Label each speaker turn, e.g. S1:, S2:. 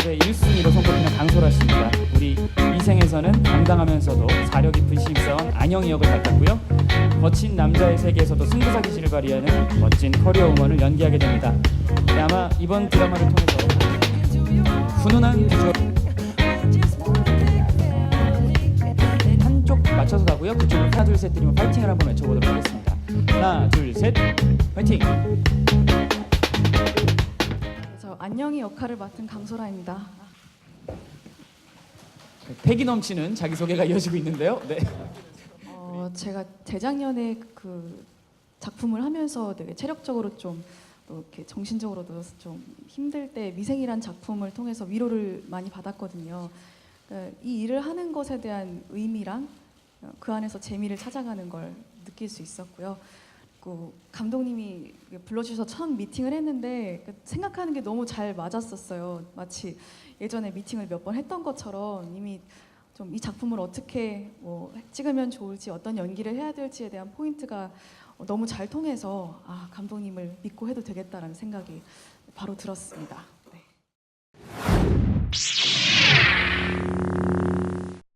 S1: 섭외 1순위로 손꼽히는 강소라 씨입니다. 우리 이생에서는 당당하면서도 사려 깊은 신입사원 안영희 역을 맡았고요. 거친 남자의 세계에서도 승부사 기질을 발휘하는 멋진 커리어 우먼을 연기하게 됩니다. 네, 아마 이번 드라마를 통해서 훈훈한 비주얼 한쪽 맞춰서 가고요. 그쪽으로 하나 둘셋 드리면 파이팅을 한번 외쳐보도록 하겠습니다. 하나 둘 셋 파이팅!
S2: 저 안녕히 역할을 맡은 강소라입니다.
S1: 패기 넘치는 자기소개가 이어지고 있는데요. 네.
S2: 어, 제가 재작년에 그 작품을 하면서 되게 체력적으로 좀또 이렇게 정신적으로도 좀 힘들 때 미생이란 작품을 통해서 위로를 많이 받았거든요. 그러니까 이 일을 하는 것에 대한 의미랑 어, 그 안에서 재미를 찾아가는 걸 느낄 수 있었고요. 그 감독님이 불러주셔서 처음 미팅을 했는데 그 생각하는 게 너무 잘 맞았었어요. 마치 예전에 미팅을 몇 번 했던 것처럼 이미 좀 이 작품을 어떻게 뭐 찍으면 좋을지 어떤 연기를 해야 될지에 대한 포인트가 너무 잘 통해서 아 감독님을 믿고 해도 되겠다라는 생각이 바로 들었습니다.